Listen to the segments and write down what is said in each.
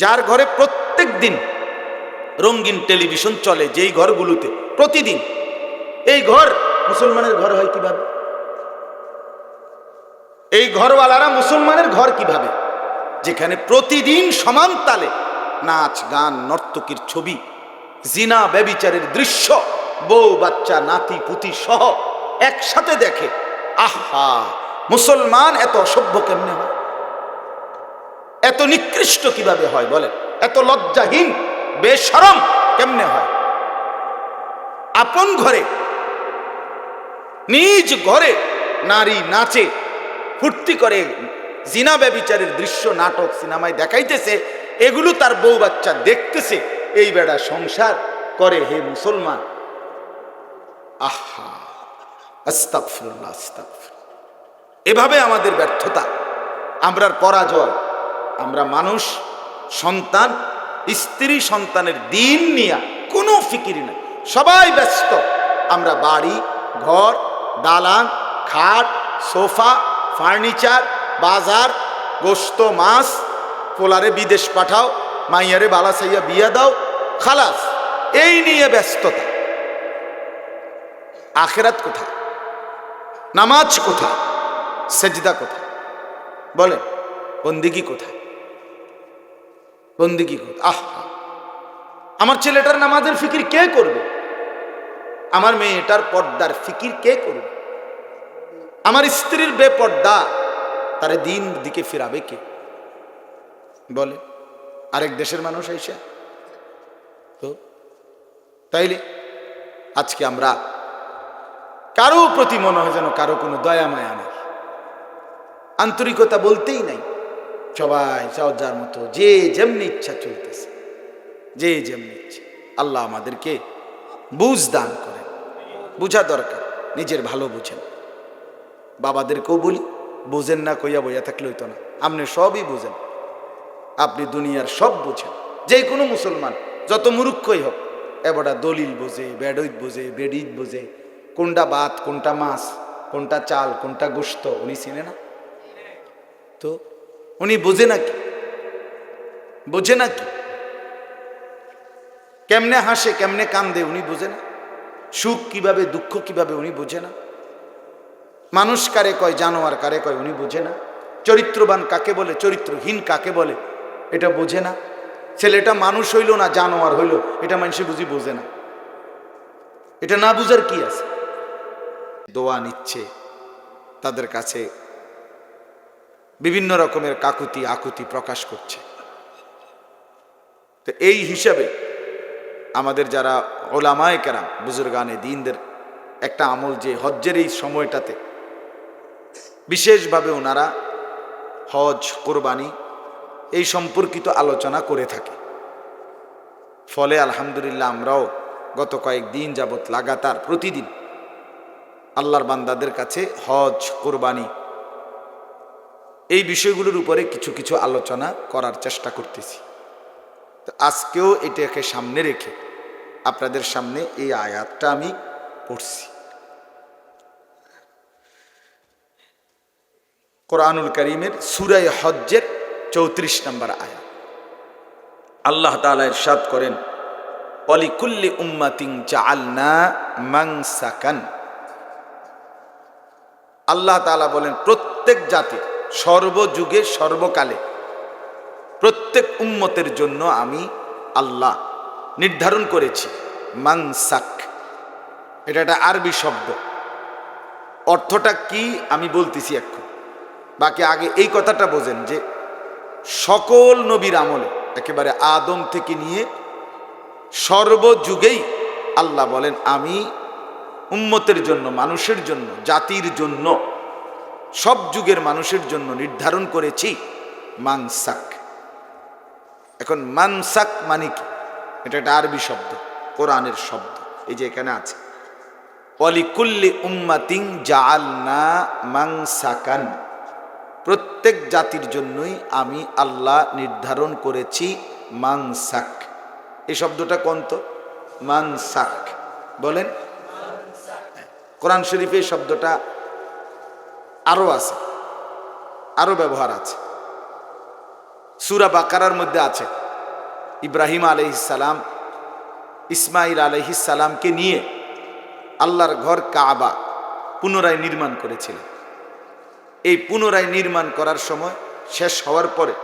যার ঘরে প্রত্যেক দিন রঙিন টেলিভিশন চলে, যেই ঘরগুলোতে প্রতিদিন। এই ঘর মুসলমানের ঘর হয় কীভাবে? এই ঘরওয়ালারা মুসলমানের ঘর কীভাবে? যেখানে প্রতিদিন সমান তালে নাচ, গান, নর্তকীর ছবি, জিনা, ব্যবিচারের দৃশ্য, বউ, বাচ্চা, নাতি, পুতি সহ একসাথে দেখে, আহা, মুসলমান এত অসভ্য কেমনে হয়? এত নিকৃষ্ট কীভাবে হয় বলেন? এত লজ্জাহীন, বেশরম কেমনে হয়? আপন ঘরে, নিজ ঘরে নারী নাচে, ফুর্তি করে, জিনা ব্যবিচারের দৃশ্য, নাটক, সিনেমায় দেখাইতেছে, এগুলো তার বউ বাচ্চা দেখতেছে, এই বেড়া সংসার করে হে মুসলমান। আহা এভাবে আমাদের ব্যর্থতা, আমরার পরাজয় আমরা মানুষ, সন্তান, স্ত্রী, সন্তানের দিন নিয়ে কোনো ফিকিরি নাই। সবাই ব্যস্ত। আমরা বাড়ি, ঘর, দালান, খাট, সোফা, ফার্নিচার, বাজার, গোস্ত, মাছ, পোলারে বিদেশ পাঠাও, মাইয়ারে বালাসাইয়া বিয়া দাও, খালাস। এই নিয়ে ব্যস্ততা। আখেরাত কোথায়? নামাজ কোথায়? সেজদা কোথায়? বলেন, বন্দিগি কোথায়? বন্দিগি আহ! আমার ছেলেটার নামাজের ফিকির কে করবে? আমার মেয়েটার পর্দার ফিকির কে করবে? আমার স্ত্রীর বেপর্দা, তারে দিন দিকে ফিরাবে কে? বলে, আরেক দেশের মানুষ এসে তো, তাইলে আজকে আমরা কারও প্রতি মনে হয় যেন কারও কোনো দয়া মায়া নেই। আন্তরিকতা বলতেই নাই। সবাই যাও যার মতো, যে যেমনি ইচ্ছা চলতেছে, যে যেমনি ইচ্ছা। আল্লাহ আমাদেরকে বুঝ দান করেন। বুঝা দরকার, নিজের ভালো বুঝেন। বাবাদেরকেও বলি, বুঝেন না, কইয়া বইয়া থাকলে হইতো না। আপনি সবই বুঝেন। আপনি দুনিয়ার সব বুঝেন। যে কোনো মুসলমান, যত মুরুক্ষই হোক, এবারটা দলিল বোঝে বেডইত বোঝে বেডিত বোঝে, কোনটা ভাত কোনটা মাছ, কোনটা চাল, কোনটা গোস্ত উনি চিনে না? তো উনি বোঝে নাকি বোঝে নাকি কেমনে হাসে, কেমনে কান্দে উনি বোঝে না? সুখ কীভাবে, দুঃখ কীভাবে উনি বোঝে না? মানুষ কারে কয়, জানোয়ার কারে কয়, উনি বোঝে না? চরিত্রবান কাকে বলে, চরিত্রহীন কাকে বলে, এটা বোঝে না? ছেলেটা মানুষ হইল না, জানোয়ার হইল, এটা মানুষে বুঝি বোঝে না। এটা না বুঝার কি আছে? দোয়া নিচ্ছে, তাদের কাছে বিভিন্ন রকমের কাকুতি, আকুতি প্রকাশ করছে। তো এই হিসাবে আমাদের যারা ওলামায় কেরাম, বুজুর্গানে দিনদের একটা আমল যে হজ্জের এই সময়টাতে, বিশেষভাবে ওনারা হজ, কোরবানি এই সম্পর্কিত আলোচনা করে থাকে। ফলে আলহামদুলিল্লাহ আমরাও গত কয়েকদিন যাবৎ লাগাতার প্রতিদিন আল্লাহর বান্দাদের কাছে হজ, কোরবানি এই বিষয়গুলোর উপরে কিছু কিছু আলোচনা করার চেষ্টা করতেছি। তো আজকেও এটাকে সামনে রেখে আপনাদের সামনে এই আয়াতটা আমি পড়ছি। কোরআনুল করিমের সুরাই হজ্জের চৌত্রিশ নম্বর আয়াত। আল্লাহ তালা ইরশাদ করেন, অলিকুল্লি উম্মাতিং জাআলনা মাংসাকান আল্লাহ তাআলা বলেন, প্রত্যেক জাতির সর্বযুগে সর্বকালে। প্রত্যেক উম্মতের জন্য আমি আল্লাহ নির্ধারণ করেছি। মাংসাক এটা একটা আরবি শব্দ। অর্থটা কি আমি বলতেছি এখন। বাকি আগে এই কথাটা বোঝেন যে সকল নবীর আমলে, একেবারে আদম থেকে নিয়ে সর্বযুগেই আল্লাহ বলেন, আমি উম্মতের জন্য, মানুষের জন্য, জাতির জন্য সব যুগের মানুষের জন্য নির্ধারণ করেছি মানসাক। এখন মানসাক মানে কি? এটা একটা আরবি শব্দ, কোরআনের শব্দ, এই যে এখানে আছে। অলিকুল্লি উম্মাতিং জাআলনা মাংসাকান প্রত্যেক জাতির জন্যই আমি আল্লাহ নির্ধারণ করেছি মাংসাক এই শব্দটা কোন তো? মানসাক। বলেন? কোরআন শরীফে এই শব্দটা আরও আছে, আরও ব্যবহার আছে। সুরা বাকারার মধ্যে আছে, ইব্রাহিম আলহিসাল্লাম ইসমাইল আলহিসাল্লামকে নিয়ে আল্লাহর ঘর কাবা পুনরায় নির্মাণ করেছিলেন। এই পুনরায় নির্মাণ করার সময় শেষ হওয়ার পরে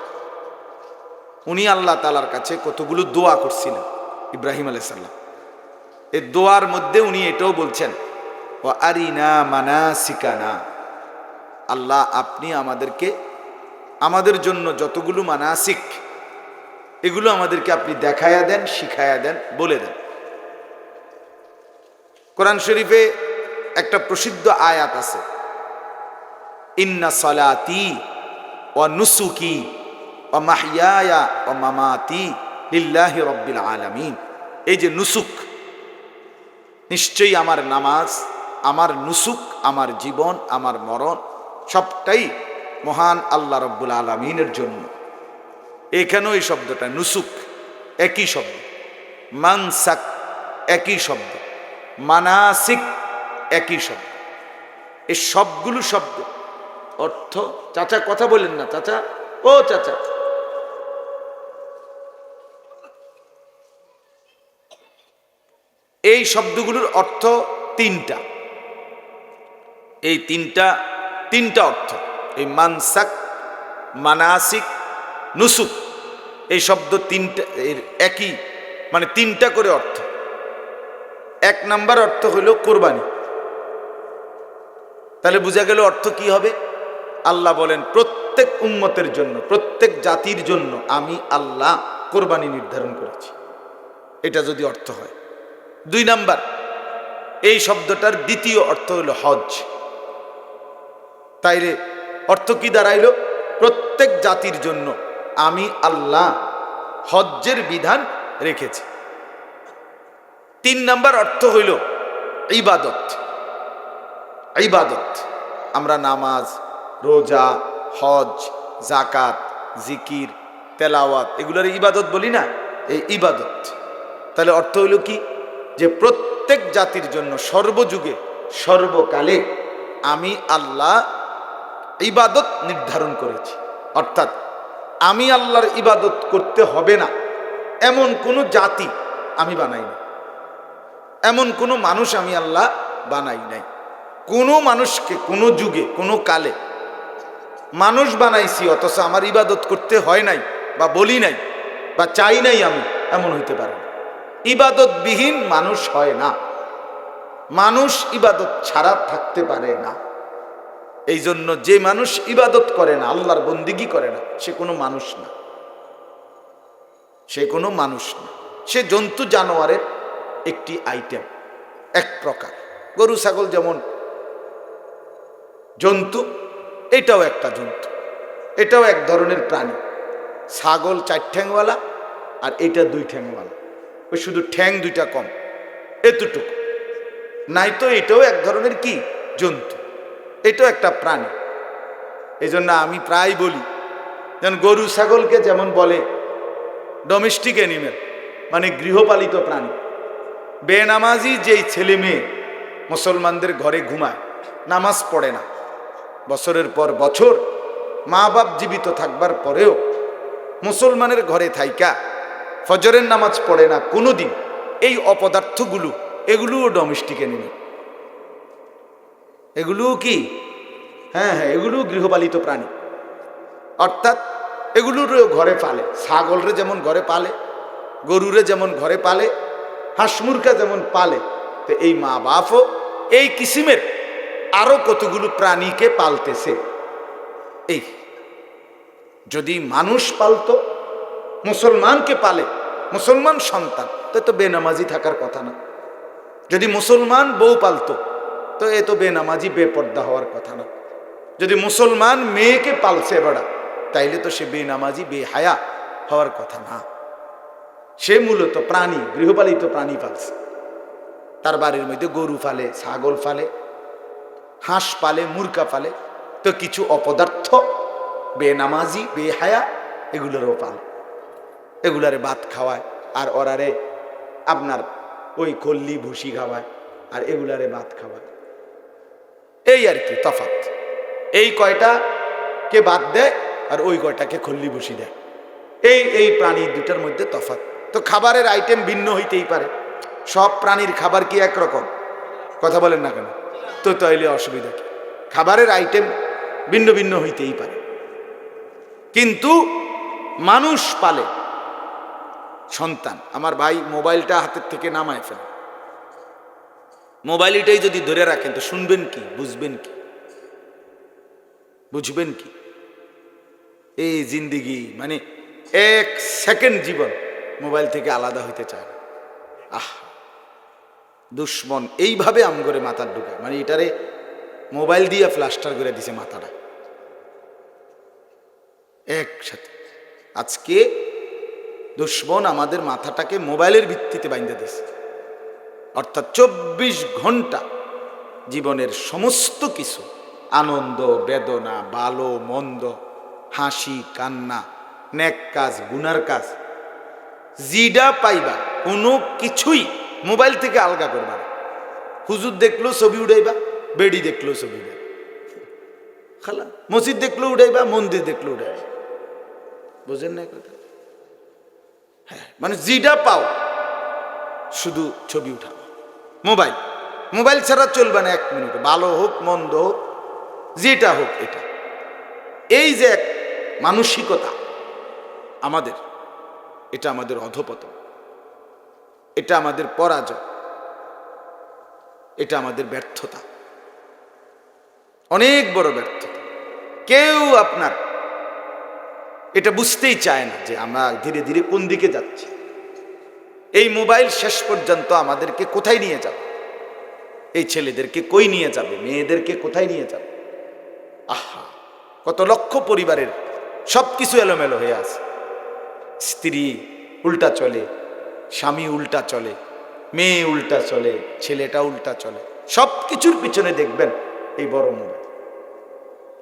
উনি আল্লাহ তালার কাছে কতগুলো দোয়া করছিলেন, ইব্রাহিম আলাইসাল্লাম এই দোয়ার মধ্যে উনি এটাও বলছেন ও আরিনা মানা সিকানা আল্লাহ আপনি আমাদেরকে, আমাদের জন্য যতগুলো মানাসিক, এগুলো আমাদেরকে আপনি দেখায়া দেন, শিখায়া দেন, বলে দেন। কোরআন শরীফে একটা প্রসিদ্ধ আয়াত আছে। ইন্না সলাতি ও নুসুকি ও মাহিয়া ও মামাতি লিল্লাহি রব্বিল আলামিন। এই যে নুসুক, নিশ্চয়ই আমার নামাজ, আমার নুসুক, আমার জীবন, আমার মরণ সবটাই মহান আল্লাহ রব্বুল আলমিনের জন্য। এখানেও এই শব্দটা নুসুক, একই শব্দ। মানসাক, একই শব্দ। মানাসিক, একই শব্দ। এই সবগুলো শব্দ, অর্থ, চাচা কথা বলেন না, চাচা। ও চাচা। এই শব্দগুলোর অর্থ তিনটা। এই তিনটা তিনটা অর্থ। এই মানসাক, মানাসিক, নুসুক। এই শব্দ তিনটা, এর একই মানে তিনটা করে অর্থ। এক নাম্বার অর্থ হইল কোরবানি। তাহলে বোঝা গেল অর্থ কি হবে? আল্লাহ বলেন, প্রত্যেক উম্মতের জন্য, প্রত্যেক জাতির জন্য আমি আল্লাহ কোরবানি নির্ধারণ করেছি। এটা যদি অর্থ হয়। দুই নাম্বার, এই শব্দটার দ্বিতীয় অর্থ হলো হজ তাইলে অর্থ কি দাঁড়াইল? প্রত্যেক জাতির জন্য আমি আল্লাহ হজ্জের বিধান রেখেছি। তিন নাম্বার অর্থ হইল ইবাদত। ইবাদত। আমরা নামাজ, রোজা হজ জাকাত জিকির, তেলাওয়াত, এগুলোর ইবাদত বলি না, এই ইবাদত। তাহলে অর্থ হইল কি? যে প্রত্যেক জাতির জন্য সর্বযুগে, সর্বকালে আমি আল্লাহ ইবাদত নির্ধারণ করেছি। অর্থাৎ আমি আল্লাহর ইবাদত করতে হবে না। এমন কোনো জাতি আমি বানাই নাই। এমন কোনো মানুষ আমি আল্লাহ বানাই নাই। কোনো মানুষকে কোনো যুগে, কোনো কালে মানুষ বানাইছি, অথচ আমার ইবাদত করতে হয় নাই বা বলি নাই বা চাই নাই আমি, এমন হইতে পারে না। ইবাদতবিহীন মানুষ হয় না। মানুষ ইবাদত ছাড়া থাকতে পারে না। এই জন্য যে মানুষ ইবাদত করে না, আল্লাহর বন্দিগি করে না, সে কোনো মানুষ না। সে কোনো মানুষ না। সে জন্তু জানোয়ারের একটি আইটেম এক প্রকার। গরু, ছাগল যেমন জন্তু, এটাও একটা জন্তু, এটাও এক ধরনের প্রাণী। ছাগল চার ঠ্যাংওয়ালা আর এটা দুই ঠ্যাংওয়ালা। ওই শুধু ঠ্যাং দুইটা কম, এতটুকু। নাই তো এটাও এক ধরনের কি? জন্তু। এটাও একটা প্রাণী। এই জন্য আমি প্রায় বলি যেমন গরু, ছাগলকে যেমন বলে ডোমেস্টিক অ্যানিমেল মানে গৃহপালিত প্রাণী। বেনামাজি যেই ছেলে মেয়ে মুসলমানদের ঘরে ঘুমায়, নামাজ পড়ে না, বছরের পর বছর মা বাপ জীবিত থাকবার পরেও মুসলমানের ঘরে থাইকা, ফজরের নামাজ পড়ে না, কোনোদিন এই অপদার্থগুলো, এগুলোও ডোমেস্টিক অ্যানিমেল এগুলোও কি? হ্যাঁ হ্যাঁ এগুলোও গৃহপালিত প্রাণী। অর্থাৎ এগুলোরও ঘরে পালে, ছাগলরে যেমন ঘরে পালে, গরুরে যেমন ঘরে পালে হাঁসমুরকা যেমন পালে, তো এই মা বাপও এই কিসিমের আরও কতগুলো প্রাণীকে পালতেছে। এই, যদি মানুষ পালতো, মুসলমানকে পালে, মুসলমান সন্তান, তো তো বেনামাজি থাকার কথা না। যদি মুসলমান বউ পালতো তো এ তো বেনামাজি, বেপর্দা হওয়ার কথা না। যদি মুসলমান মেয়েকে পালছে বেড়া, তাইলে তো সে বেনামাজি, বেহায়া হওয়ার কথা না। সে মূলত প্রাণী, গৃহপালিত প্রাণী পালছে। তার বাড়ির মধ্যে গরু ফালে ছাগল ফালে হাঁস পালে মুরকা পালে, তো কিছু অপদার্থ, বেনামাজি, বেহায়া, এগুলোরও পাল। এগুলারে ভাত খাওয়ায়, আর ওরারে আপনার ওই কল্লি, ভুসি খাওয়ায়, আর এগুলারে ভাত খাওয়ায়। এই আর কি তফাত এই কয়টা কে বাদ দেয় আর ওই কয়টাকে খল্লি ভুসি দেয়। এই এই প্রাণী দুটার মধ্যে তফাৎ। তো খাবারের আইটেম ভিন্ন হইতেই পারে। সব প্রাণীর খাবার কি একরকম? কথা বলেন না কেন? তো তাইলে অসুবিধা কি? খাবারের আইটেম ভিন্ন ভিন্ন হইতেই পারে। কিন্তু মানুষ পালে সন্তান। আমার ভাই মোবাইলটা হাতের থেকে নামায় ফেলে। মোবাইলটাই যদি ধরে রাখেন, তো শুনবেন কি, বুঝবেন কি? বুঝবেন কি? এই জিন্দিগি মানে এক সেকেন্ড জীবন মোবাইল থেকে আলাদা হইতে চায় আহ! দুশ্মন, এইভাবে আম করে মাথার ঢুকায় মানে এটারে মোবাইল দিয়ে প্লাস্টার করে দিছে মাথাটা। একসাথে। আজকে দুশ্মন আমাদের মাথাটাকে মোবাইলের ভিত্তিতে বাইন্ধে দিছে। অর্থাৎ চব্বিশ ঘণ্টা জীবনের সমস্ত কিছু, আনন্দ, বেদনা, ভালো, মন্দ, হাসি, কান্না নেক কাজ, গুনার কাজ, জিডা পাইবা, কোনো কিছুই মোবাইল থেকে আলগা করবা হুজুর দেখল ছবি উড়াইবা, বেড়ি দেখল ছবি উড়াইবা। খালা, মসজিদ দেখল উড়াইবা, মন্দির দেখল উড়াইবা। বুঝেন না কথা? হ্যাঁ মানে জিডা পাও, শুধু ছবি উঠাবো মোবাইল। মোবাইল ছাড়া চলবে না এক মিনিট ভালো হোক, মন্দ হোক, যেটা হোক এটা। এই যে এক মানসিকতা আমাদের, এটা আমাদের অধপতন। এটা আমাদের পরাজয়। এটা আমাদের ব্যর্থতা। অনেক বড় ব্যর্থতা। কেউ আপনার, এটা বুঝতেই চায় না যে আমরা ধীরে ধীরে কোন দিকে যাচ্ছি। এই মোবাইল শেষ পর্যন্ত আমাদেরকে কোথায় নিয়ে যাবে? এই ছেলেদেরকে কই নিয়ে যাবে? মেয়েদেরকে কোথায় নিয়ে যাবে? আহা, কত লক্ষ পরিবারের সব কিছু এলোমেলো হয়ে আছে। স্ত্রী উল্টা চলে, স্বামী উল্টা চলে, মেয়ে উল্টা চলে, ছেলেটা উল্টা চলে। সব কিছুর পিছনে দেখবেন এই বড় মোবাইল।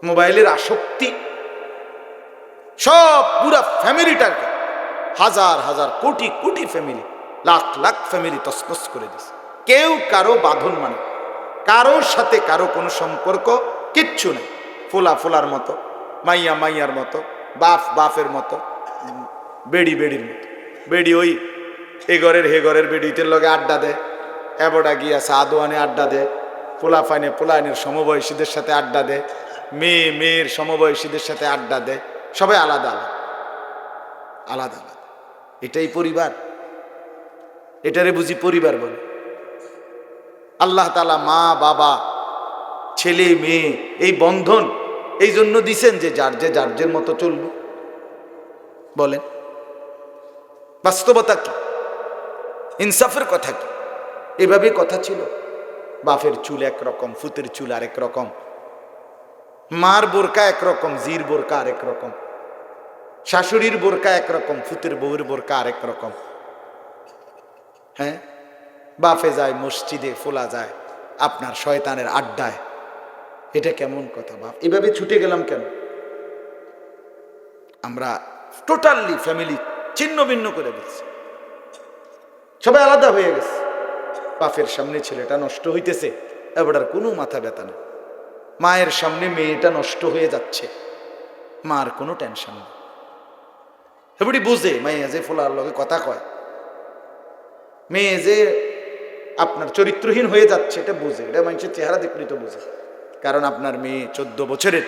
মোবাইলের আসক্তি। সব পুরা ফ্যামিলিটাকে হাজার হাজার, কোটি কোটি ফ্যামিলি লাখ লাখ ফ্যামিলি তসনস করে দিছে। কেউ কারও বাঁধন মানে কারোর সাথে কারও কোনো সম্পর্ক কিচ্ছু নেই। ফোলা ফোলার মতো, মাইয়া মাইয়ার মতো বাফ বাফের মতো, বেড়ি বেড়ির মতো। বেড়ি ওই এ ঘরের হে ঘরের বেড়িতের লগে আড্ডা দেয়, এবডা গিয়া সাদোয়ানে আড্ডা দেয় পোলা ফাইনে পোলাইনের সমবয়সীদের সাথে আড্ডা দেয়, মেয়ে মেয়ের সমবয়সীদের সাথে আড্ডা দেয়, সবাই আলাদা আলাদা। আলাদা আলাদা। এটাই পরিবার। এটারে বুঝি পরিবার বলে। আল্লাহ তালা মা, বাবা, ছেলে, মেয়ে, এই বন্ধন এই জন্য দিছেন যে যার যে যার যে মতো চলবে। বলেন, বাস্তবতা কি? ইনসাফের কথা কি? এভাবে কথা ছিল। বাফের চুল একরকম, ফুতের চুল আরেক রকম, মার বোরকা একরকম, জির বোরকা আরেক রকম, শাশুড়ির বোরকা একরকম, ফুতের বউয়ের বোরকা আরেক রকম। হ্যাঁ? বাফে যায়, মসজিদে, ফোলা যায়, আপনার শয়তানের আড্ডায়। এটা কেমন কথা, বাপ? এভাবে ছুটে গেলাম কেন? আমরা টোটালি ফ্যামিলি ছিন্ন ভিন্ন করে দিচ্ছি। সবাই আলাদা হয়ে গেছে। বাপের সামনে ছেলেটা নষ্ট হইতেছে, এবার আর কোনো মাথা ব্যথা নেই। মায়ের সামনে মেয়েটা নষ্ট হয়ে যাচ্ছে, মার কোনো টেনশন নেই। এবারই বুঝে, মাইয়া যে ফোলার লগে কথা কয়। মেয়ে যে আপনার চরিত্রহীন হয়ে যাচ্ছে, এটা বুঝে। এটা মানুষের চেহারা দেখলেই তো বুঝে। কারণ আপনার মেয়ে চোদ্দ বছরের।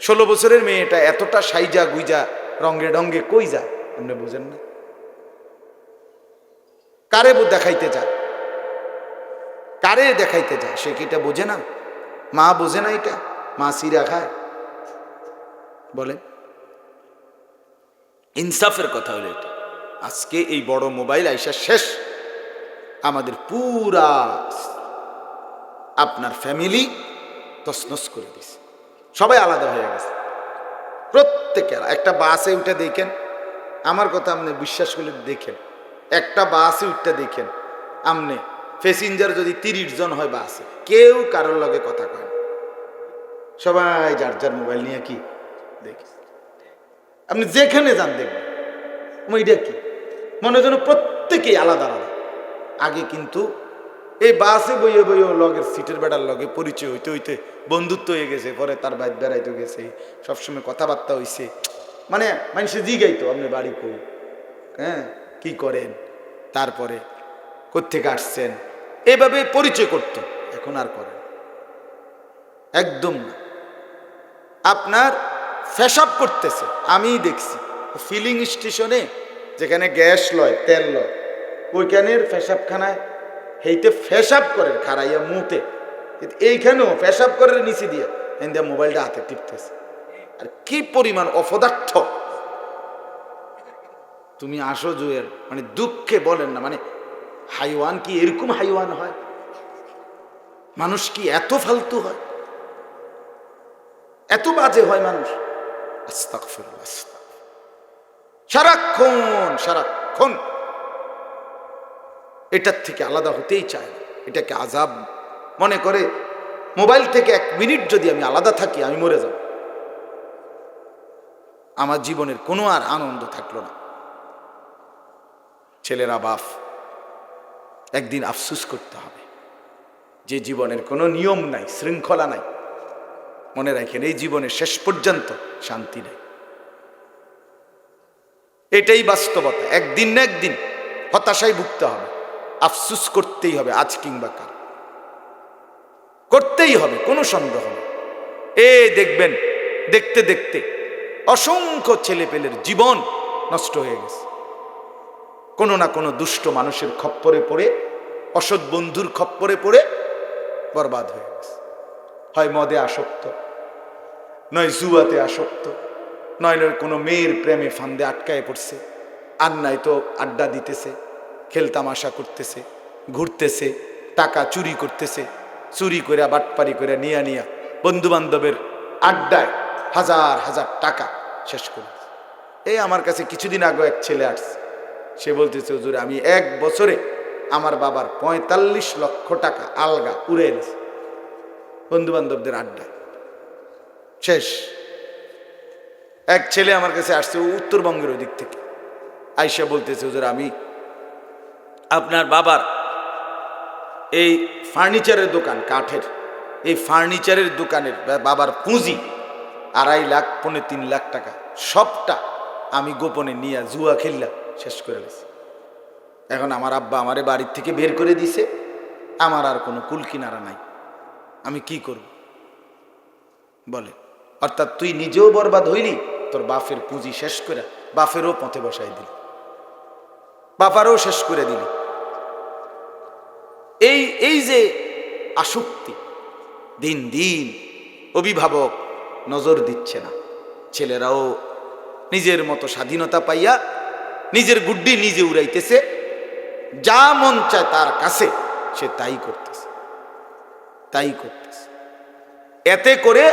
ষোলো বছরের মেয়েটা এতটা সাইজা গুইজা রঙ্গে ডঙ্গে কই যায়? আপনি বুঝেন না। কারে দেখাইতে যায়? কারে দেখাইতে যায়? সে কি এটা বোঝে না? মা বোঝে না এটা? মা সিরা খায়। বলেন। ইনসাফের কথা হলো এটা। আজকে এই বড় মোবাইল আইসা শেষ। আমাদের পুরা আপনার ফ্যামিলি তসনস করে দিছে। সবাই আলাদা হয়ে গেছে। প্রত্যেকের, একটা বাসে উঠে দেখেন, আমার কথা আপনি বিশ্বাস করলে দেখেন। একটা বাসে উঠতে দেখেন আমনে প্যাসেঞ্জার যদি তিরিশ জন হয় বাসে, কেউ কারোর লগে কথা কয় সবাই যার যার মোবাইল নিয়ে কি দেখি। আপনি যেখানে যান দেখবেন। ওইটা কি? মনে যেন প্রত্যেকেই আলাদা আলাদা। আগে কিন্তু এই বাসে বইয়ে বইয়ে লগের সিটের বেড়ার লগে পরিচয় হইতে হইতে বন্ধুত্ব হয়ে গেছে, পরে তার বাইর বেড়াইতে গেছে, সবসময় কথাবার্তা হইছে। মানে মানুষে জিগাইতো আপনি বাড়ি কই? হ্যাঁ কি করেন? তারপরে কোথেকে আসছেন? এভাবে পরিচয় করত, এখন আর করে একদম না। আপনার ফেসাব করতেছে আমি দেখছি। ফিলিং স্টেশনে যেখানে গ্যাস লয় তেল লয় ওইখানের ফেসাবখানায় হেইতে ফেসাব করে খারাইয়া মুতে। এইখানেও ফেসাব করে নিচে দিয়ে এনে মোবাইলটা হাতে টিপতেছে। আর কি পরিমাণ অপদার্থ! তুমি আসো জুয়ের মানে দুঃখে বলেন না মানে হাইওয়ান কি এরকম হাইওয়ান হয়? মানুষ কি এত ফালতু হয়? এত বাজে হয় মানুষ? আস্তাক আস্তাগফিরুল্লাহ, আস্তাগফিরুল্লাহ। সারাক্ষণ সারাক্ষণ। এটার থেকে আলাদা হতেই চায় এটাকে আজাব মনে করে, মোবাইল থেকে এক মিনিট যদি আমি আলাদা থাকি, আমি মরে যাব। আমার জীবনের কোনো আর আনন্দ থাকল না। ছেলেরা বাপ, একদিন আফসুস করতে হবে, যে জীবনের কোনো নিয়ম নাই, শৃঙ্খলা নাই। মনে রাখেন, এই জীবনের শেষ পর্যন্ত শান্তি নেই। এটাই বাস্তবতা। একদিন না একদিন হতাশায় ভুগতে হবে। আফসুস করতেই হবে আজ কিংবা কাল। করতেই হবে, কোনো সন্দেহ এ দেখবেন, দেখতে দেখতে অসংখ্য ছেলেপেলের জীবন নষ্ট হয়ে গেছে। কোনো না কোনো দুষ্ট মানুষের খপ্পরে পড়ে, অসৎ বন্ধুর খপ্পরে পড়ে বরবাদ হয়ে গেছে। হয় মদে আসক্ত, নয় জুয়াতে আসক্ত নয় কোনো মেয়ের প্রেমে ফান্দে আটকায় পড়ছে। আর নাই তো আড্ডা দিতেছে খেলতামাশা করতেছে, ঘুরতেছে, টাকা চুরি করতেছে, চুরি করে বাটপারি করে নিয়া নিয়া বন্ধু বান্ধবের আড্ডায় হাজার হাজার টাকা শেষ করে এই আমার কাছে কিছুদিন আগে এক ছেলে আসছে। সে বলতেছে, হুজুর, আমি এক বছরে আমার বাবার পঁয়তাল্লিশ লক্ষ টাকা আলগা উড়ে এনেছে। বন্ধু বান্ধবদের আড্ডায়। শেষ। এক ছেলে আমার কাছে আসছে উত্তরবঙ্গের ওই দিক থেকে। আইসা বলতেছে, হুজুর, আমি আপনার বাবার এই ফার্নিচারের দোকান, কাঠের, এই ফার্নিচারের দোকানের বাবার পুঁজি, আড়াই লাখ, পৌনে তিন লাখ টাকা, সবটা আমি গোপনে নিয়ে জুয়া খেললাম, শেষ করে দিয়েছি এখন আমার আব্বা আমারে বাড়ির থেকে বের করে দিছে, আমার আর কোনো কুল কিনারা নাই। আমি কি করব? বলে, অর্থাৎ তুই নিজেও বরবাদ হইলি তোর বাপের পুঁজি শেষ করে বাপেরও পথে বসাই দিলি। বাপারও শেষ করে দিলি। এই এই যে আসক্তি দিন দিন অভিভাবক নজর দিচ্ছে না। ছেলেরাও নিজের মতো স্বাধীনতা পাইয়া নিজের গুড্ডি নিজে উড়াইতেছে। যা মন চায় তার কাছে সে তাই করতেছে। তাই করতেছে। এতে করে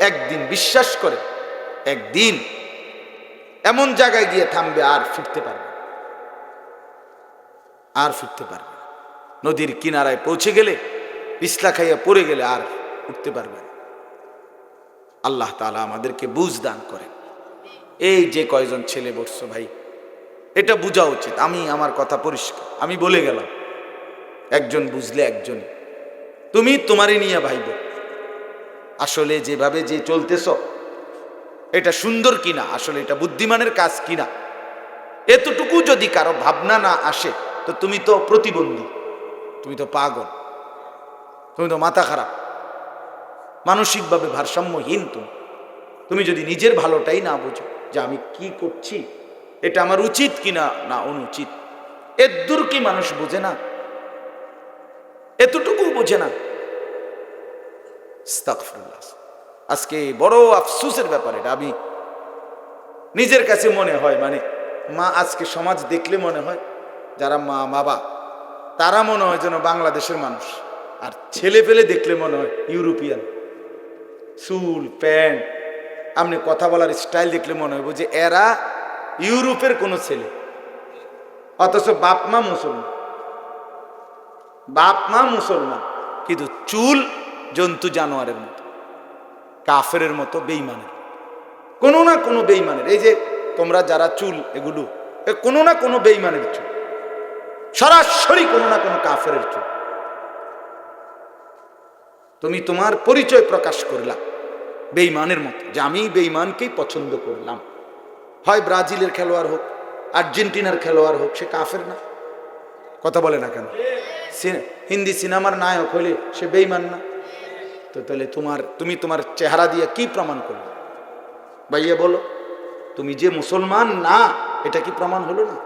একদিন বিশ্বাস করে একদিন এমন জায়গায় গিয়ে থামবে, আর ফিরতে পারবে। আর ফিরতে পারবে। নদীর কিনারায় পৌঁছে গেলে, পিছলা খাইয়া পড়ে গেলে আর উঠতে পারবে আল্লাহ তালা আমাদেরকে বুঝ দান করেন। এই যে কয়জন ছেলে বসছো ভাই, এটা বোঝা উচিত। আমি আমার কথা পরিষ্কার, আমি বলে গেলাম। একজন বুঝলে একজনই তুমি তোমারই নিয়ে ভাইব। আসলে যেভাবে যে চলতেছ এটা সুন্দর কিনা? আসলে এটা বুদ্ধিমানের কাজ কিনা? এতটুকু যদি কারও ভাবনা না আসে, তো তুমি তো প্রতিবন্ধী। তুমি তো পাগল। তুমি তো মাথা খারাপ। মানসিকভাবে ভারসাম্যহীন তুমি। তুমি যদি নিজের ভালোটাই না বোঝো যে আমি কি করছি, এটা আমার উচিত কিনা? না, অনুচিত। এর দূর কি মানুষ বোঝে না? এতটুকু বোঝে না। আজকে বড় আফসোসের ব্যাপার এটা। আমি নিজের কাছে মনে হয় মানে মা আজকে সমাজ দেখলে মনে হয় যারা মা, বাবা, তারা মনে হয় যেন বাংলাদেশের মানুষ। আর ছেলে পেলে দেখলে মনে হয় ইউরোপিয়ান। চুল, প্যান্ট, আপনি কথা বলার স্টাইল দেখলে মনে হইব যে এরা ইউরোপের কোনো ছেলে। অথচ বাপ মা মুসলমান। বাপ মা মুসলমান, কিন্তু চুল জন্তু জানোয়ারের মতো। কাফের মতো বেইমানের কোনো না কোনো বেইমানের এই যে তোমরা যারা চুল এগুলো এ কোনো না কোনো বেইমানের চুল। সরাসরি কোনো না কোনো কাফের চুল। তুমি তোমার পরিচয় প্রকাশ করলা বেইমানের মতো যে আমি বেইমানকেই পছন্দ করলাম। হয় ব্রাজিলের খেলোয়াড় হোক আর্জেন্টিনার খেলোয়াড় হোক সে কাফের না। কথা বলে না কেন? হিন্দি সিনেমার নায়ক হলে সে বেইমান না। তো তাহলে তোমার, তুমি তোমার চেহারা দিয়ে কি প্রমাণ করবে ভাইয়া বলো, তুমি যে মুসলমান না, এটা কি প্রমাণ হলো না?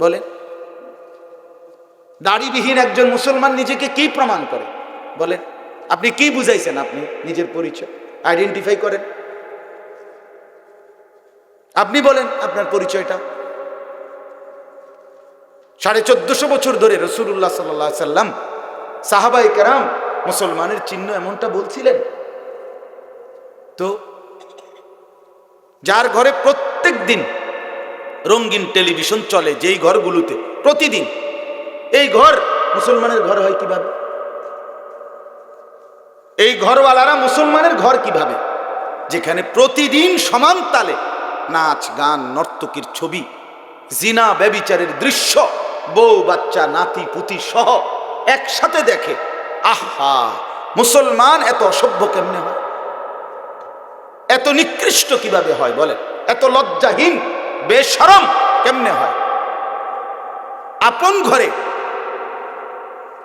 বলে দাড়িবিহীন একজন মুসলমান নিজেকে কি প্রমাণ করে? বলেন। আপনি কি বুঝাইছেন আপনি নিজের পরিচয়? আইডেন্টিফাই করেন। আপনি বলেন আপনার পরিচয়টা। সাড়ে চোদ্দশো বছর ধরে রসুল্লাহ সাল্লাহ সাল্লাম সাহাবাই কেরাম মুসলমানের চিহ্ন এমনটা বলছিলেন? তো যার ঘরে প্রত্যেক দিন রঙিন টেলিভিশন চলে, যেই ঘরগুলোতে প্রতিদিন, এই ঘর মুসলমানের ঘর হয় কীভাবে? এই ঘরওয়ালারা মুসলমানের ঘর কীভাবে? যেখানে প্রতিদিন সমান তালে নাচ, গান, নর্তকীর ছবি, জিনা, ব্যবিচারের দৃশ্য, বউ, বাচ্চা, নাতি, পুতি সহ একসাথে দেখে, আহা, মুসলমান এত অসভ্য কেমনে হয়? এত নিকৃষ্ট কীভাবে হয় বলে এত লজ্জাহীন, বেশরম কেমনে হয়? আপন ঘরে,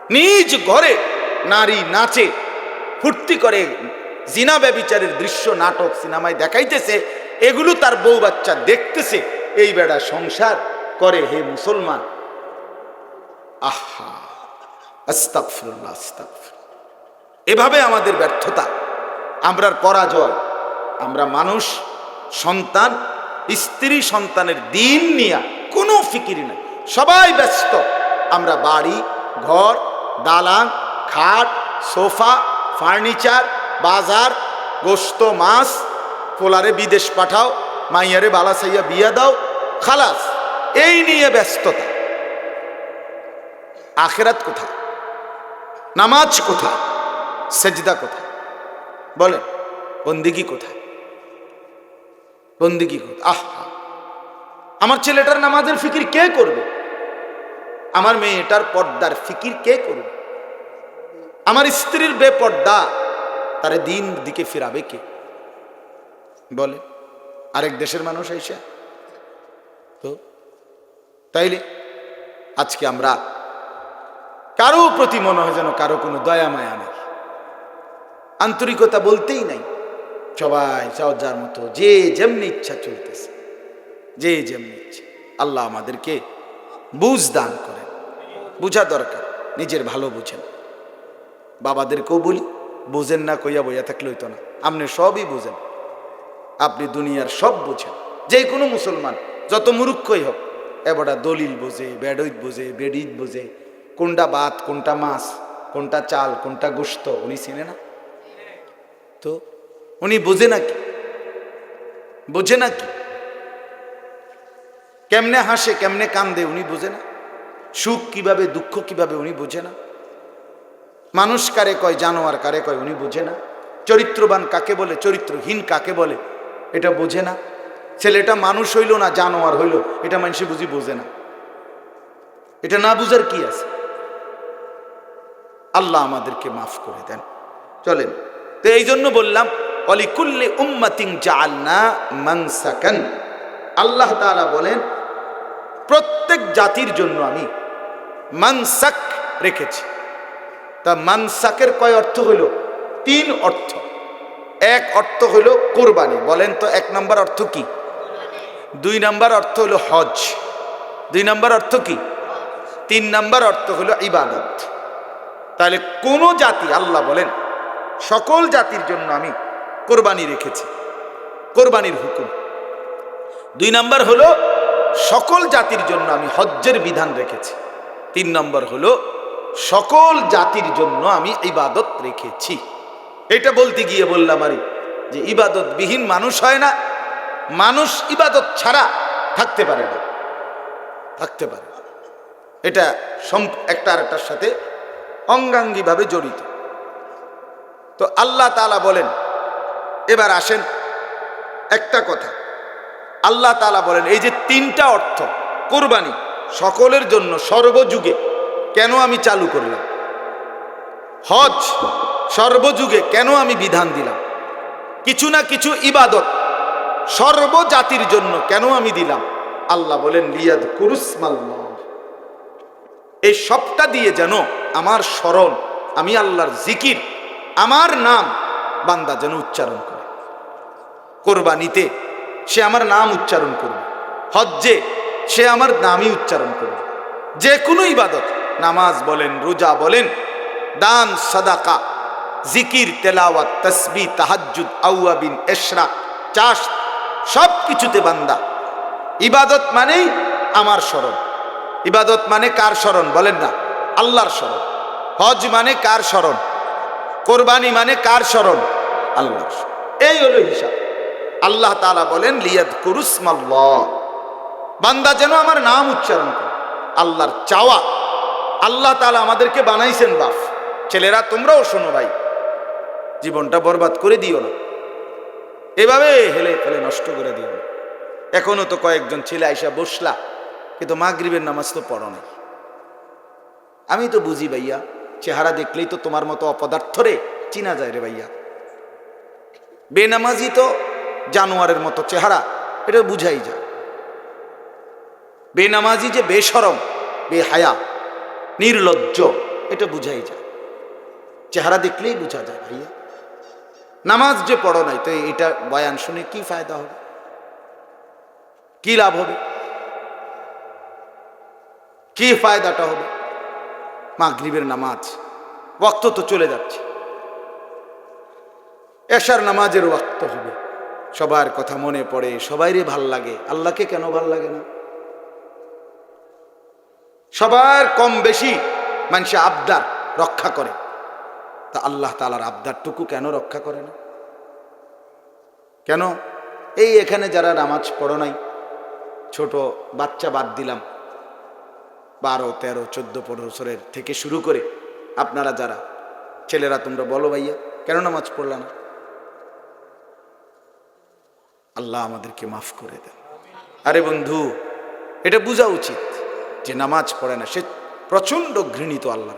নিজ ঘরে নারী নাচে, ফুর্তি করে, জিনা ব্যবিচারের দৃশ্য, নাটক, সিনেমায় দেখাইতেছে, এগুলো তার বউ বাচ্চা দেখতেছে, এই বেড়া সংসার করে হে মুসলমান। আহা এভাবে আমাদের ব্যর্থতা, আমরার পরাজয়, আমরা মানুষ, সন্তান, স্ত্রী সন্তানের দিন নিয়ে কোনো ফিকিরি নাই। সবাই ব্যস্ত। আমরা বাড়ি, ঘর, দালান, খাট, সোফা, ফার্নিচার, বাজার, গোস্ত, মাছ, পোলারে বিদেশ পাঠাও, মাইয়ারে বালাসাইয়া বিয়া দাও, খালাস। এই নিয়ে ব্যস্ততা। আখেরাত কোথায়? নামাজ কোথায়? সেজদা কোথায়? বলেন, বন্দিগি কোথায়? বন্দিগি কোথায়? আহা! আমার ছেলেটার নামাজের ফিকির কে করবে? আমার মেয়েটার পর্দার ফিকির কে করবে? আমার স্ত্রীর বেপর্দা, তারে দিন দিকে ফিরাবে কে? বলে, আরেক দেশের মানুষ এসে। তো, তাইলে আজকে আমরা কারও প্রতি মনে হয় যেন কারও কোনো দয়া, মায়া নেই। আন্তরিকতা বলতেই নাই। সবাই যাও যার মতো, যে যেমনি ইচ্ছা চলতেছে, যে যেমনি ইচ্ছা। আল্লাহ আমাদেরকে বুঝ দান করেন। বুঝা দরকার, নিজের ভালো বুঝেন। বাবাদেরকেও বলি, বুঝেন না, কইয়া বইয়া থাকলে হইতো না। আপনি সবই বুঝেন। আপনি দুনিয়ার সব বুঝেন। যে কোনো মুসলমান, যত মুরুক্ষই হোক এবারটা দলিল বোঝে বেডইত বোঝে বেডিত বোঝে কোনটা ভাত কোনটা মাছ, কোনটা চাল, কোনটা গোস্ত উনি চিনে না? তো উনি বোঝে নাকি বোঝে নাকি কেমনে হাসে, কেমনে কান্দে, উনি বোঝে না? সুখ কীভাবে, দুঃখ কীভাবে, উনি বোঝে না? মানুষ কারে কয়, জানোয়ার কারে কয়, উনি বোঝে না? চরিত্রবান কাকে বলে, চরিত্রহীন কাকে বলে, এটা বোঝে না? ছেলেটা মানুষ হইল না, জানোয়ার হইল, এটা মানুষে বুঝি বোঝে না। এটা না বুঝার কি আছে? আল্লাহ আমাদেরকে মাফ করে দেন। চলেন। তো এই জন্য বললাম, অলিকুল্লে উম্মাতিং জাআলনা মানসাকান। আল্লাহ তাআলা বলেন, প্রত্যেক জাতির জন্য আমি মানসাক রেখেছি। তা মানসাকের কয় অর্থ হইল তিন অর্থ। এক অর্থ হইল কোরবানি। বলেন তো এক নম্বর অর্থ কি? দুই নম্বর অর্থ হইল হজ। দুই নম্বর অর্থ কি? তিন নম্বর অর্থ হইল ইবাদত। তাহলে কোন জাতি, আল্লাহ বলেন, সকল জাতির জন্য আমি কোরবানি রেখেছি। কোরবানির হুকুম। দুই নম্বর হলো, সকল জাতির জন্য আমি হজ্জের বিধান রেখেছি। তিন নম্বর হলো, সকল জাতির জন্য আমি ইবাদত রেখেছি। এটা বলতে গিয়ে বললাম আরে, যে ইবাদত বিহীন মানুষ হয় না, মানুষ ইবাদত ছাড়া থাকতে পারে না। থাকতে পারে। এটা একটা আরেকটার সাথে অঙ্গাঙ্গিভাবে জড়িত। তো আল্লাহ তালা বলেন, এবার আসেন একটা কথা। আল্লাহ তালা বলেন, এই যে তিনটা অর্থ, কোরবানি সকলের জন্য সর্বযুগে কেন আমি চালু করলাম? হজ সর্বযুগে কেন আমি বিধান দিলাম? কিছু না কিছু ইবাদত সর্বজাতির জন্য কেন আমি দিলাম? আল্লাহ বলেন লিয়াদ কুরুসমাল্লাহ এই সবটা দিয়ে যেন আমার স্মরণ, আমি আল্লাহর জিকির, আমার নাম বান্দা যেন উচ্চারণ করে। কোরবানিতে সে আমার নাম উচ্চারণ করবে, হজ্জে সে আমার নামই উচ্চারণ করবে। যে কোনো ইবাদত, নামাজ বলেন, রোজা বলেন, দান, সাদাকা, জিকির, তেলাওয়াত তসবি তাহাজ্জুদ, আউয়াবিন এশরা চাষ সব কিছুতে বান্দা। ইবাদত মানেই আমার স্মরণ। ইবাদত মানে কার স্মরণ বলেন না? আল্লাহর স্মরণ। হজ মানে কার স্মরণ? কোরবানি মানে কার স্মরণ? আল্লাহর এই হলো হিসাব। আল্লাহ তাআলা বলেন লিয়াদ কুরুসমাল্লাহ বান্দা যেন আমার নাম উচ্চারণ করে। আল্লাহর চাওয়া। আল্লাহ তালা আমাদেরকে বানাইছেন বাপ ছেলেরা, তোমরাও শোনো ভাই। জীবনটা বরবাদ করে দিও না। এভাবে হেলে ফেলে নষ্ট করে দিও না। এখনও তো কয়েকজন ছেলে আইসা বসলা, কিন্তু মাগরিবের নামাজ তো পড়ো নাই। আমি তো বুঝি ভাইয়া, চেহারা দেখলেই তো তোমার মতো অপদার্থ রে চিনা যায় রে ভাইয়া। বেনামাজি তো জানোয়ারের মতো চেহারা, এটা বুঝাই যায়। বেনামাজি যে বেসরম বেহায়া, নির্লজ্জ, এটা বুঝাই যায়। চেহারা দেখলেই বোঝা যায় ভাইয়া। নামাজ যে পড়ো নাই, তো এটা বয়ান শুনে কি ফায়দা হবে? কি লাভ হবে? কি ফায়দাটা হবে? মাগরিবের নামাজ। ওয়াক্ত তো চলে যাচ্ছে। এশার নামাজের ওয়াক্ত হবে। সবার কথা মনে পড়ে, সবাইরে ভালো লাগে। আল্লাহকে কেন ভালো লাগে না? সবার কম বেশি মানুষে আবদার রক্ষা করে। তা আল্লাহ তালার আবদারটুকু কেন রক্ষা করে না? কেন? এই এখানে যারা নামাজ পড়ো নাই, ছোট বাচ্চা বাদ দিলাম বারো, তেরো, চোদ্দ, পনেরো বছরের থেকে শুরু করে আপনারা যারা, ছেলেরা তোমরা বলো ভাইয়া, কেন নামাজ পড়লা না? আল্লাহ আমাদেরকে মাফ করে দেন। আরে বন্ধু, এটা বোঝা উচিত যে নামাজ পড়ে না, সে প্রচণ্ড ঘৃণিত আল্লাহ